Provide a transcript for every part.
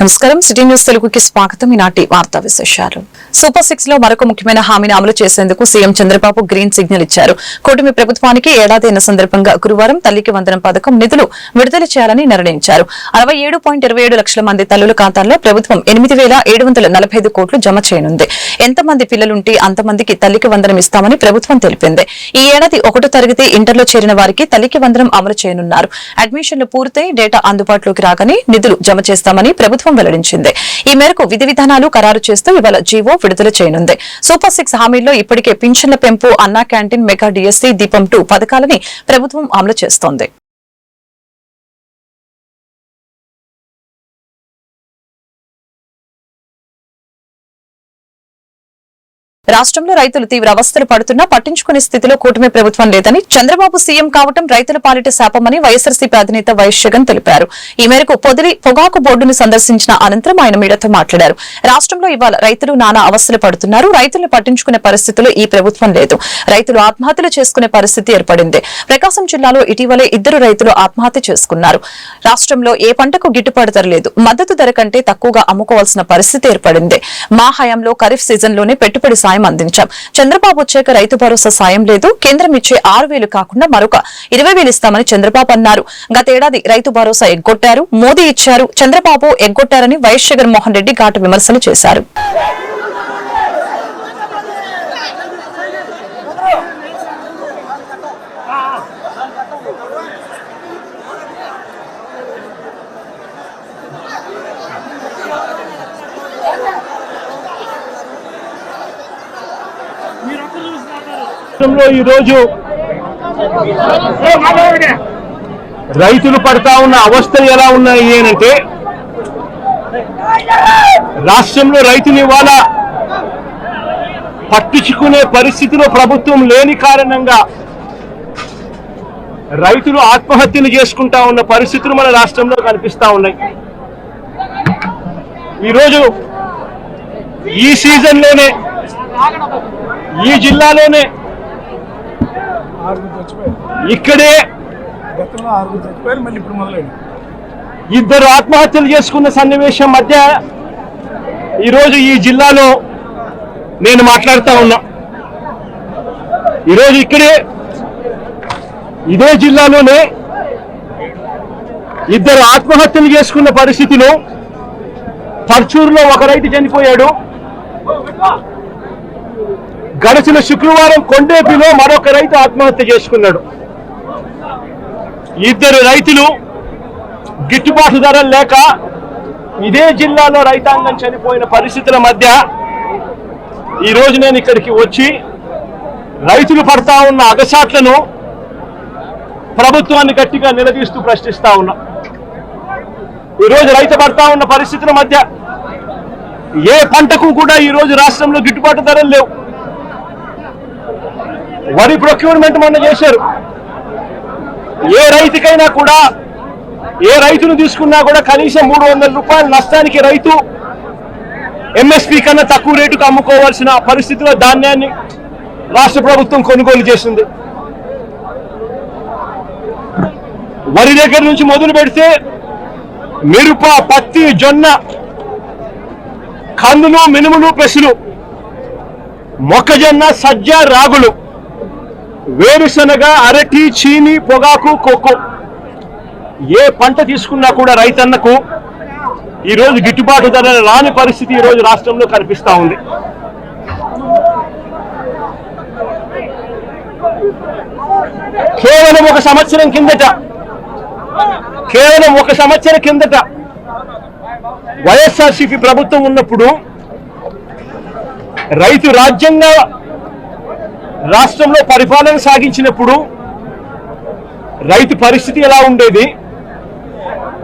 నమస్కారం. City news తెలుగుకి స్వాగతం. ఈనాటి వార్తా విశేషాలు. సూపర్ సిక్స్లో మరొక ముఖ్యమైన హామీని అమలు చేసేందుకు సీఎం చంద్రబాబు గ్రీన్ సిగ్నల్ ఇచ్చారు. కూటమి ప్రభుత్వానికి ఏడాది అయిన సందర్భంగా గురువారం తల్లికి వందనం పథకం నిధులు విడుదల చేయాలని నిర్ణయించారు. అరవై ఏడు పాయింట్ ఇరవై ఏడు లక్షల మంది తల్లుల ఖాతాల్లో ప్రభుత్వం ఎనిమిది వేల ఏడు వందల నలభై ఐదు కోట్లు జమ చేయనుంది. ఎంతమంది పిల్లలుంటే అంతమందికి తల్లికి వందనం ఇస్తామని ప్రభుత్వం తెలిపింది. ఈ ఏడాది ఒకటో తరగతి ఇంటర్లో చేరిన వారికి తల్లికి వందనం అమలు చేయనున్నారు. అడ్మిషన్లు పూర్తయి డేటా అందుబాటులోకి రాగానే నిధులు జమ చేస్తామని ప్రభుత్వం వెల్లడించింది. ఈ మేరకు విధి విధానాలు ఖరారు చేస్తూ ఇవాళ జీవో విడుదల చేయనుంది. సూపర్ సిక్స్ హామీల్లో ఇప్పటికే పింఛన్ల పెంపు Anna canteen mega DSC Deepam two పథకాలని ప్రభుత్వం అమలు చేస్తోంది. రాష్ట్రంలో రైతులు తీవ్ర అవస్థలు పడుతున్నా పట్టించుకునే స్థితిలో కూటమి ప్రభుత్వం లేదని చంద్రబాబు సీఎం కావటం రైతుల పాలిట శాపమని వైఎస్ఆర్సీపీ అధినేత వైఎస్ జగన్ తెలిపారు. ఈ మేరకు పొదిలి పొగాకు బోర్డును సందర్శించిన అనంతరం ఆయన మీడియాతో మాట్లాడారు. రాష్ట్రంలో ఇవాళ రైతులు నానా అవస్థలు పడుతున్నారు. రైతులను పట్టించుకునే పరిస్థితిలో ఈ ప్రభుత్వం లేదు. రైతులు ఆత్మహత్యలు చేసుకునే పరిస్థితి ఏర్పడింది. ప్రకాశం జిల్లాలో ఇటీవలే ఇద్దరు రైతులు ఆత్మహత్య చేసుకున్నారు. రాష్ట్రంలో ఏ పంటకు గిట్టుబాటు ధర లేదు. మద్దతు ధర కంటే తక్కువగా అమ్ముకోవాల్సిన పరిస్థితి ఏర్పడింది. మా హయాంలో ఖరీఫ్ సీజన్లోనే పెట్టుబడి సాయం అందించాం. చంద్రబాబు వచ్చాక రైతు భరోసా సాయం లేదు. కేంద్రం ఇచ్చే ఆరు వేలు కాకుండా మరొక ఇరవై వేలు ఇస్తామని చంద్రబాబు అన్నారు. గతేడాది రైతు భరోసా ఎగ్గొట్టారు. మోదీ ఇచ్చారు. చంద్రబాబు ఎగ్గొట్టారని వైఎస్ జగన్మోహన్ రెడ్డి ఘాటు విమర్శలు చేశారు. రాష్ట్రంలో ఈరోజు రైతులు పడతా ఉన్న అవస్థలు ఎలా ఉన్నాయి అనంటే రాష్ట్రంలో రైతులు ఇవాళ పట్టించుకునే పరిస్థితిలో ప్రభుత్వం లేని కారణంగా రైతులు ఆత్మహత్యలు చేసుకుంటా ఉన్న పరిస్థితులు మన రాష్ట్రంలో కనిపిస్తా ఉన్నాయి. ఈరోజు ఈ సీజన్లోనే ఈ జిల్లాలోనే ఇక్కడే ఇద్దరు ఆత్మహత్యలు చేసుకున్న సన్నివేశం మధ్య ఈరోజు ఈ జిల్లాలో నేను మాట్లాడుతా ఉన్నా. ఈరోజు ఇక్కడే ఇదే జిల్లాలోనే ఇద్దరు ఆత్మహత్యలు చేసుకున్న పరిస్థితిలో పర్చూరులో ఒక రైతు చనిపోయాడు. గడిచిన శుక్రవారం కొండేపిలో మరొక రైతు ఆత్మహత్య చేసుకున్నాడు. ఇద్దరు రైతులు గిట్టుబాటు ధరలు లేక ఇదే జిల్లాలో రైతాంగం చనిపోయిన పరిస్థితుల మధ్య ఈరోజు నేను ఇక్కడికి వచ్చి రైతులు పడతా ఉన్న అగసాట్లను ప్రభుత్వాన్ని గట్టిగా నిలదీస్తూ ప్రశ్నిస్తా ఉన్నా. ఈరోజు రైతు పడతా ఉన్న పరిస్థితుల మధ్య ఏ పంటకు కూడా ఈరోజు రాష్ట్రంలో గిట్టుబాటు ధరలు లేవు. వరి ప్రొక్యూర్మెంట్ మొన్న చేశారు. ఏ రైతుకైనా కూడా ఏ రైతును తీసుకున్నా కూడా కనీసం మూడు వందల రూపాయలు నష్టానికి రైతు ఎంఎస్పి కన్నా తక్కువ రేటుకు అమ్ముకోవాల్సిన పరిస్థితిలో ధాన్యాన్ని రాష్ట్ర ప్రభుత్వం కొనుగోలు చేసింది. వరి దగ్గర నుంచి మొదలు పెడితే మిరప పత్తి జొన్న కందులు మినుములు పెసులు మొక్కజొన్న సజ్జ రాగులు వేరుశనగ అరటి చీని పొగాకు కొక్కు ఏ పంట తీసుకున్నా కూడా రైతన్నకు ఈరోజు గిట్టుబాటు ధర రాని పరిస్థితి ఈరోజు రాష్ట్రంలో కనిపిస్తా ఉంది. కేవలం ఒక సంవత్సరం కిందట కేవలం ఒక సంవత్సరం కిందట వైఎస్ఆర్సీపీ ప్రభుత్వం ఉన్నప్పుడు రైతు రాజ్యంగా రాష్ట్రంలో పరిపాలన సాగించినప్పుడు రైతు పరిస్థితి ఎలా ఉండేది?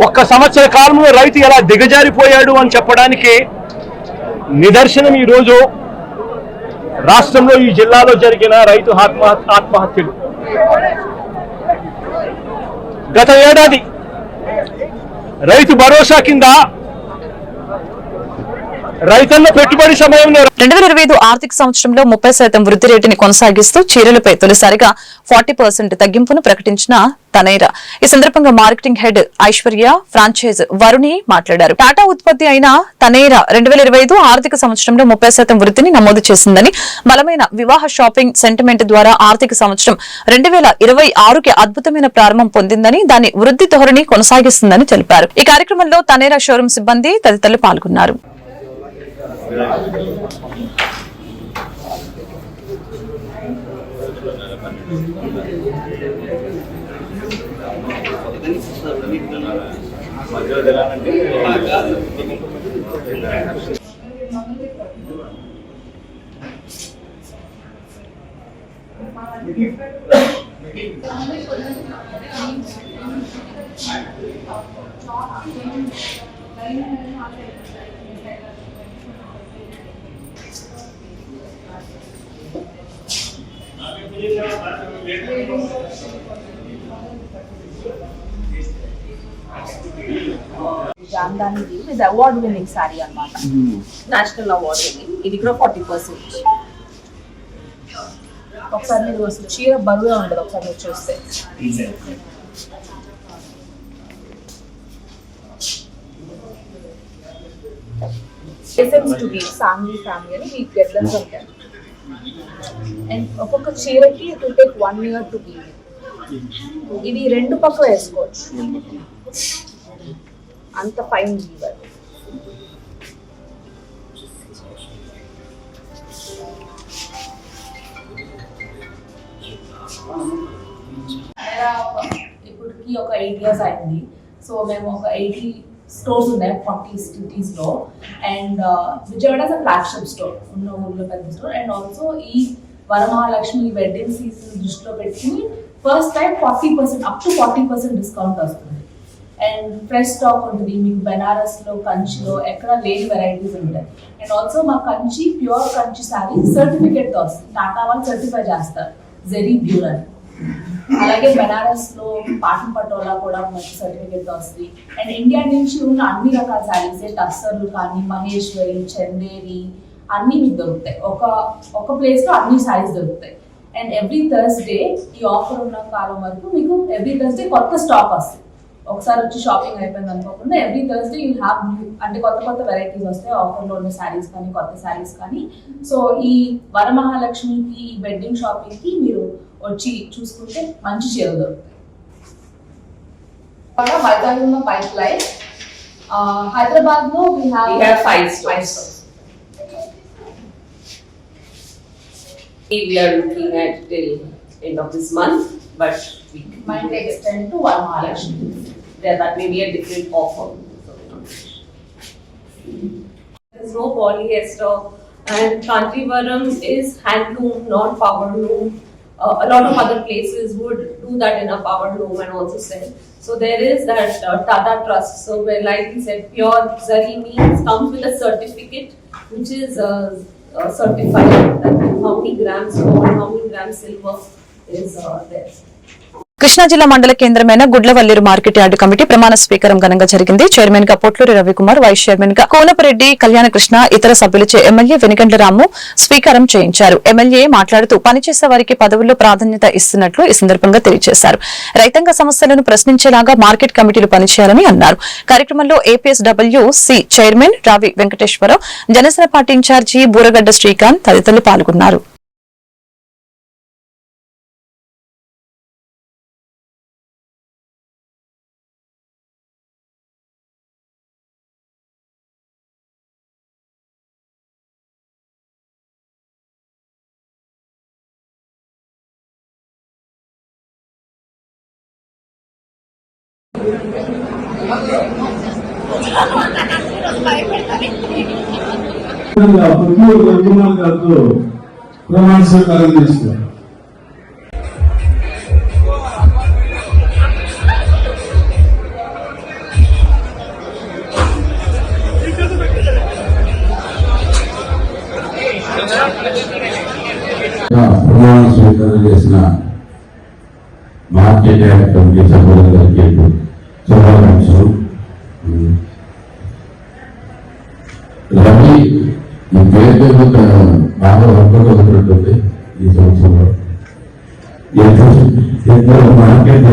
ఒక్క సంవత్సర కాలంలో రైతు ఎలా దిగజారిపోయాడు అని చెప్పడానికి నిదర్శనం ఈరోజు రాష్ట్రంలో ఈ జిల్లాలో జరిగిన రైతు ఆత్మహత్య ఆత్మహత్యలు. గత ఏడాది రైతు భరోసా కింద రైతన్న పెట్టుబడి సమయంలో రెండు వేల ఇరవై ఐదు ఆర్థిక సంవత్సరంలో ముప్పై శాతం వృద్ధి రేటుని కొనసాగిస్తూ చీరలపై తొలిసారిగా ఫార్టీ పర్సెంట్ తగ్గింపును ప్రకటించిన తనైరా. ఈ సందర్భంగా marketing head Aishwarya franchise Varuni మాట్లాడారు. టాటా ఉత్పత్తి అయిన తనైరా రెండు వేల ఇరవై ఐదు ఆర్థిక సంవత్సరంలో ముప్పై శాతం వృద్ధిని నమోదు చేసిందని బలమైన వివాహ షాపింగ్ సెంటిమెంట్ ద్వారా ఆర్థిక సంవత్సరం రెండు వేల ఇరవై ఆరుకి అద్భుతమైన ప్రారంభం పొందిందని దాని వృద్ధి ధోరణి కొనసాగిస్తుందని తెలిపారు. ఈ కార్యక్రమంలో తనేరా షోరూం సిబ్బంది తదితరులు పాల్గొన్నారు. మధ్యలో తెలాలంటే Thank you. జామ్దాని ఇది అవార్డ్ విన్నింగ్ సారీ అనమాట నేషనల్ అవార్డ్ విన్నింగ్ ఇది కూడా ఫార్టీ పర్సెంట్ ఒకసారి మీరు వస్తుంది చీర బరువుగా ఉండదు ఒకసారి మీరు చూస్తే. Difference to be family family అని మీకు గెట్లెన్స్ ఉంటారు అండ్ ఒక్కొక్క చీరకి it will take one year to be ఇది రెండు పక్క వేసుకోవచ్చు. అంత ఫైన్ వీవర్ ఇప్పటికి ఒక ఎయిట్ ఇయర్స్ అయింది. సో మేము ఒక ఎయిటీ స్టోర్స్ ఉన్నాయి ఫార్టీ సిటీస్లో అండ్ విజయవాడ ఫ్లాగ్షిప్ స్టోర్ ఉన్న ఊళ్ళో పెద్ద స్టోర్ అండ్ ఆల్సో ఈ వరమహాలక్ష్మి వెడ్డింగ్ సీజన్ దృష్టిలో పెట్టుకుని first time forty percent up to forty percent discount వస్తుంది. అండ్ ఫ్రెష్ స్టాక్ ఉంటుంది. మీకు బెనారస్లో కంచిలో ఎక్కడ లేని వెరైటీస్ ఉంటాయి. అండ్ ఆల్సో మా కంచి ప్యూర్ కంచి శారీ సర్టిఫికేట్తో వస్తుంది. టాటా వాళ్ళు సర్టిఫై చేస్తారు. జెరీ ప్యూర్ అని. అలాగే బెనారస్లో పాటం పటోలా కూడా మంచి సర్టిఫికేట్ వస్తుంది. అండ్ ఇండియా నుంచి ఉన్న అన్ని రకాల శారీస్ టస్సర్లు కానీ మహేశ్వరి చందేరి అన్ని మీకు దొరుకుతాయి. ఒక ఒక ప్లేస్లో అన్ని శారీస్ దొరుకుతాయి. అండ్ ఎవ్రీ థర్స్డే ఈ ఆఫర్ ఉన్న కాలం వరకు మీకు ఎవ్రీ థర్స్డే కొత్త స్టాక్ వస్తుంది. ఒకసారి వచ్చి షాపింగ్ అయిపోయింది అనుకోకుండా every Thursday you have new అంటే కొత్త కొత్త వెరైటీస్ వస్తాయి. ఆఫర్లో ఉన్న శారీస్ కానీ కొత్త శారీస్ కానీ. సో ఈ వరమహాలక్ష్మికి ఈ వెడ్డింగ్ షాపింగ్కి మీరు వచ్చి చూసుకుంటే మంచి చీరలు దొరుకుతాయి వైజాగ్ ఉన్న పైప్ లైన్ హైదరాబాద్ లో we We have five stores. We are looking at till end of this month, but we. Mind extend to Varamahalakshmi There, that may be a different offer. There's no polyester and Kanchivaram is handloom, not power loom. Uh, a lot of other places would do that in a power loom and also sell. So there is that uh, Tata Trust. So where like we said, pure Zari means comes with a certificate which is uh, uh, certified that how many grams gold, how many grams silver is uh, there. Krishna జిల్లా మండల కేంద్రమైన Gudlavalleru market yard committee ప్రమాణ స్వీకారం ఘనంగా జరిగింది. చైర్మన్గా Potluri Ravikumar vice చైర్మన్గా కోనపరెడ్డి కళ్యాణకృష్ణ ఇతర సభ్యులచే ఎమ్మెల్యే వెనుకండ్ల రాము స్వీకారం చేయించారు. ఎమ్మెల్యే మాట్లాడుతూ పనిచేసే వారికి పదవుల్లో ప్రాధాన్యత ఇస్తున్నట్లు ఈ సందర్భంగా తెలియజేశారు. రైతాంగ సమస్యలను ప్రశ్నించేలాగా మార్కెట్ కమిటీలు పనిచేయాలని అన్నారు. కార్యక్రమంలో APSW C chairman Ravi Venkateswararao Janasena party in charge Buragadda Srikanth తదితరులు పాల్గొన్నారు. పుత్తూరు రఘుమాన్ గారితో ప్రమాణ స్వీకారం చేస్తున్నారు ప్రమాణ స్వీకారం చేసిన మార్కెట్ యాక్ట్ కమిటీ సభ్యులందరికీ శుభాకాంక్షలు రవి ఈ పేరు బాగా వర్కౌట్ ఈ సంవత్సరంలో. ఇద్దరు మార్కెట్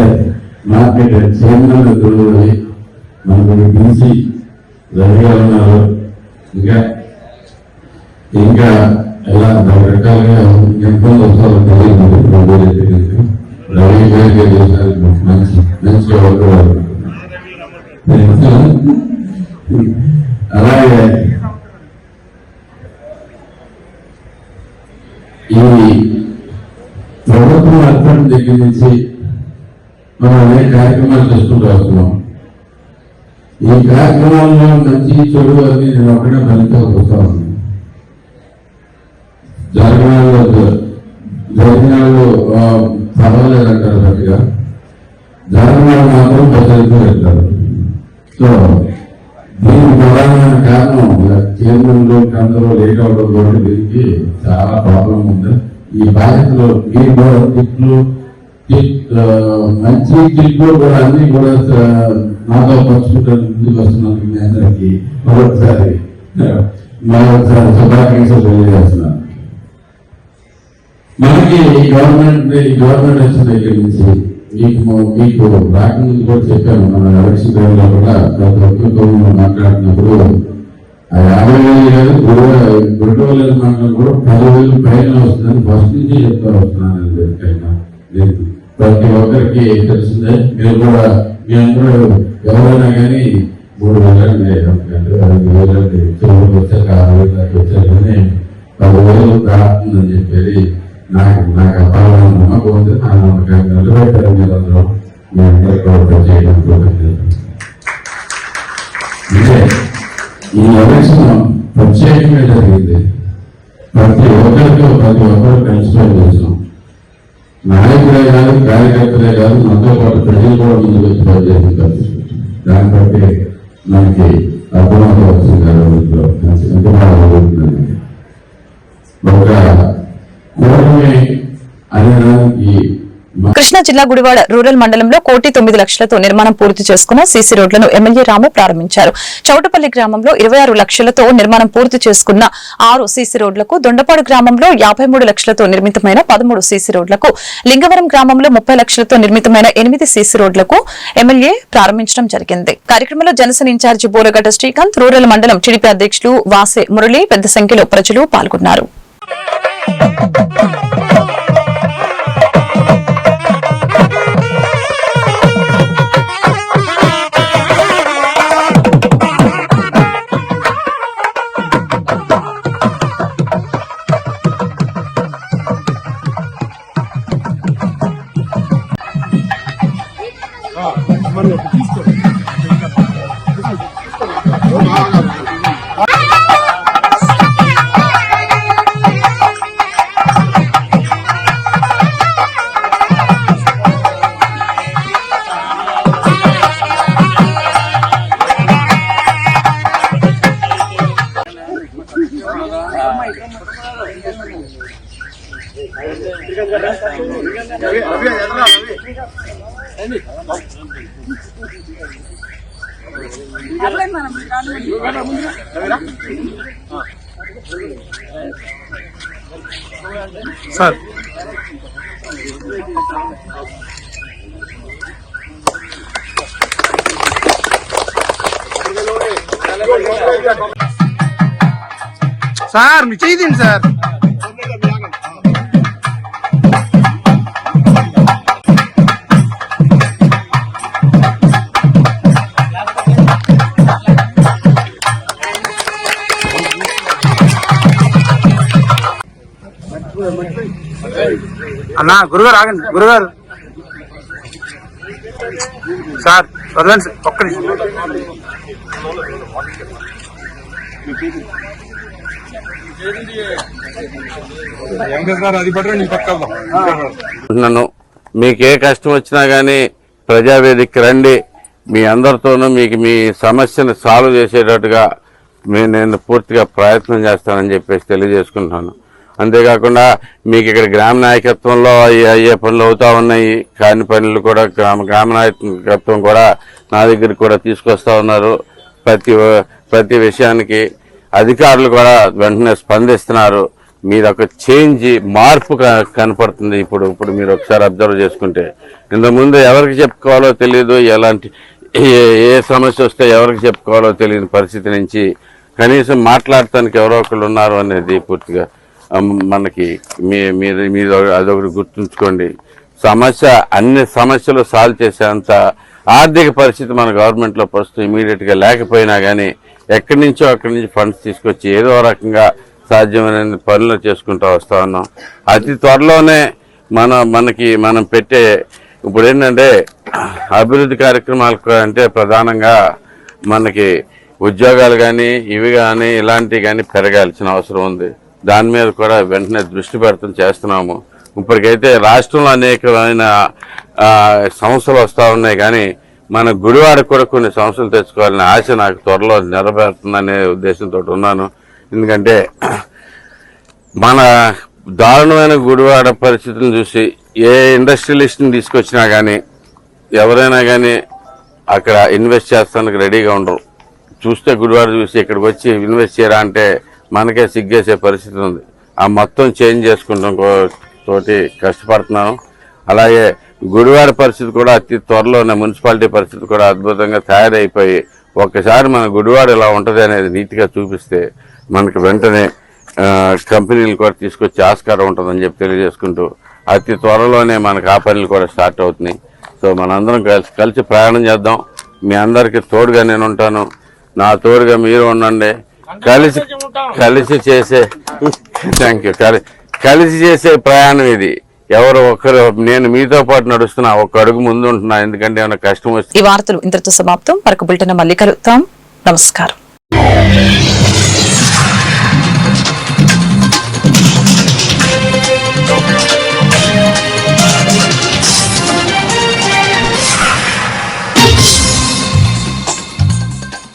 మార్కెట్ చైర్మన్ ఇద్దరు మనకు బీసీ రవి గారు ఉన్నారు. ఇంకా ఇంకా ఎలా రకరకాలుగా ఇబ్బంది వస్తారో తెలియదు. రవి గారికి మంచి మంచి వర్క్ అలాగే ఈ ప్రభుత్వం ఏర్పడిన దగ్గర నుంచి మనం అనేక కార్యక్రమాలు చేసుకుంటూ వస్తున్నాం. ఈ కార్యక్రమాల్లో మంచి చెడు అని నేను ఒకటే ఫలితం వస్తా ఉంది జరిగినాళ్ళు జరిగినాళ్ళు పర్వాలేదంటారు గట్టిగా. జరిగినాళ్ళు మాత్రం ప్రజలతో వెళ్తారు సో దీని ప్రధానమైన కారణం చైర్మన్లు అందరూ లేట్ అవడం కూడా దీనికి చాలా ప్రాబ్లం ఉంది. ఈ బాధ్యతలు మీరు కూడా తిట్లు మంచి తిట్లు కూడా అన్ని కూడా నాతో పంచుకుంటారు ముందుకు వస్తున్నాను మీ అందరికీ మరొకసారి మరొకసారి శుభాకాంక్షలు తెలియజేస్తున్నాను. మనకి గవర్నమెంట్ గవర్నమెంట్ వచ్చిన దగ్గర నుంచి మీకు మీకు రాకముందు కూడా చెప్పాను మన ఎలక్షన్ టైంలో కూడా గత ఒక్కరితో మాట్లాడినప్పుడు ఆ యాభై వేలు కాదు గురువు రెండు వేల మాటలు కూడా పదివేలు పైన వస్తుందని ఫస్ట్ నుంచి చెప్తా వస్తున్నాను ఎవరికైనా నేను ప్రతి ఒక్కరికి తెలిసిందే మీరు కూడా మీ అందరూ ఎవరైనా కానీ మూడు వేలండి అంటే ఐదు వేలండి చివరికి వచ్చాక ఆరు వేలు దాకా వచ్చారు కానీ పదివేలు దాటుతుందని చెప్పేది నాకు నాకు అపారం నమ్మకం ఉంది ఆ నమ్మకాన్ని నిలబెట్టారు మీరు అందరూ మీ అందరికీ కూడా చేయడం కృతజ్ఞతలు. ఈ ఎలక్షన్ ప్రత్యేకంగా జరిగింది ప్రతి ఒక్కరికి ప్రతి ఒక్కరు కలిసిపోయి చేసాం నాయకులే కాదు కార్యకర్తలే కాదు మనతో పాటు ప్రజలు కూడా ముందు వచ్చి పనిచేసిన కలిసి దాన్ని బట్టి మనకి అర్థమవుతుంది ఎంత బాగా ఒక కృష్ణా జిల్లా గుడివాడ రూరల్ మండలంలో కోటి తొమ్మిది లక్షలతో నిర్మాణం పూర్తి చేసుకున్న సీసీ రోడ్లను ఎమ్మెల్యే రాము ప్రారంభించారు. చౌటపల్లి గ్రామంలో ఇరవై ఆరు లక్షలతో నిర్మాణం పూర్తి చేసుకున్న ఆరు సీసీ రోడ్లకు దొండపాడు గ్రామంలో యాభై మూడు లక్షలతో నిర్మితమైన పదమూడు సీసీ రోడ్లకు లింగవరం గ్రామంలో ముప్పై లక్షలతో నిర్మితమైన ఎనిమిది సీసీ రోడ్లకు ఎమ్మెల్యే ప్రారంభించడం జరిగింది. కార్యక్రమంలో Janasena in charge Boragadda Srikanth rural మండలం టీడీపీ అధ్యక్షులు వాసే మురళి పెద్ద సంఖ్యలో ప్రజలు పాల్గొన్నారు. తీసుకోండి సార్. సార్ మీ చేయండి సార్. అన్నా గురుగారు ఆగండి. గురుగారు. సార్ వదలండి సార్. ఒక్క నన్ను మీకు ఏ కష్టం వచ్చినా కానీ ప్రజావేదిక రండి. మీ అందరితోనూ మీకు మీ సమస్యను సాల్వ్ చేసేటట్టుగా నేను పూర్తిగా ప్రయత్నం చేస్తానని చెప్పేసి తెలియజేసుకుంటున్నాను. అంతేకాకుండా మీకు ఇక్కడ గ్రామ నాయకత్వంలో అయ్యే అయ్యే పనులు అవుతా ఉన్నాయి. కాని పనులు కూడా గ్రామ గ్రామ నాయకత్వం కూడా నా దగ్గరికి కూడా తీసుకొస్తా ఉన్నారు. ప్రతి ప్రతి విషయానికి అధికారులు కూడా వెంటనే స్పందిస్తున్నారు. మీరు ఒక చేంజ్ మార్పు కనపడుతుంది ఇప్పుడు ఇప్పుడు మీరు ఒకసారి అబ్జర్వ్ చేసుకుంటే. ఇంతకుముందు ఎవరికి చెప్పుకోవాలో తెలియదు ఎలాంటి ఏ ఏ సమస్య వస్తే ఎవరికి చెప్పుకోవాలో తెలియని పరిస్థితి నుంచి కనీసం మాట్లాడటానికి ఎవరో ఒకళ్ళు ఉన్నారు అనేది పూర్తిగా మనకి మీ మీరు మీరు అదొకటి గుర్తుంచుకోండి. సమస్య అన్ని సమస్యలు సాల్వ్ చేసేంత ఆర్థిక పరిస్థితి మన గవర్నమెంట్లో ప్రస్తుతం ఇమీడియట్గా లేకపోయినా కానీ ఎక్కడి నుంచో అక్కడి నుంచి ఫండ్స్ తీసుకొచ్చి ఏదో రకంగా సాధ్యమైన పనులు చేసుకుంటూ వస్తూ ఉన్నాం. అతి త్వరలోనే మన మనకి మనం పెట్టే ఇప్పుడు ఏంటంటే అభివృద్ధి కార్యక్రమాలకు అంటే ప్రధానంగా మనకి ఉద్యోగాలు కానీ ఇవి కానీ ఇలాంటివి కానీ పెరగాల్సిన అవసరం ఉంది. దాని మీద కూడా వెంటనే దృష్టి పెడతాం చేస్తున్నాము. ఇప్పటికైతే రాష్ట్రంలో అనేకమైన సమస్యలు వస్తూ ఉన్నాయి కానీ మన గుడివాడకు కూడా కొన్ని సమస్యలు తెచ్చుకోవాలనే ఆశ నాకు త్వరలో నెరవేరుతుందనే ఉద్దేశంతో ఉన్నాను. ఎందుకంటే మన దారుణమైన గుడివాడ పరిస్థితిని చూసి ఏ ఇండస్ట్రియలిస్ట్ని తీసుకొచ్చినా కానీ ఎవరైనా కానీ అక్కడ ఇన్వెస్ట్ చేస్తానికి రెడీగా ఉండరు. చూస్తే గుడివాడ చూసి ఇక్కడికి వచ్చి ఇన్వెస్ట్ చేయరా అంటే మనకే సిగ్గేసే పరిస్థితి ఉంది. ఆ మొత్తం చేంజ్ చేసుకుంటాం కో- తోటి కష్టపడుతున్నాను. అలాగే గుడివాడ పరిస్థితి కూడా అతి త్వరలోనే మున్సిపాలిటీ పరిస్థితి కూడా అద్భుతంగా తయారైపోయి ఒక్కసారి మన గుడివాడ ఇలా ఉంటుంది అనేది నీట్గా చూపిస్తే మనకు వెంటనే కంపెనీలు కూడా తీసుకొచ్చే ఆస్కారం ఉంటుందని చెప్పి తెలియజేసుకుంటూ అతి త్వరలోనే మనకు ఆ పనులు కూడా స్టార్ట్ అవుతున్నాయి. సో మనందరం కలిసి కలిసి ప్రయాణం చేద్దాం. మీ అందరికీ తోడుగా నేను ఉంటాను. నా తోడుగా మీరు ఉండండి. కలిసి కలిసి చేసే థ్యాంక్ యూ. కలిసి చేసే ప్రయాణం ఇది. ఎవరు ఒక్కరు నేను మీతో పాటు నడుస్తున్నా ఒక్క అడుగు ముందు ఉంటున్నా ఎందుకంటే ఏమైనా కష్టం వస్తుంది ఈ వార్తలు ఇంతటితో సమాప్తం. మరొక బులెటిన్ మళ్ళీ కలుగుతాం నమస్కారం.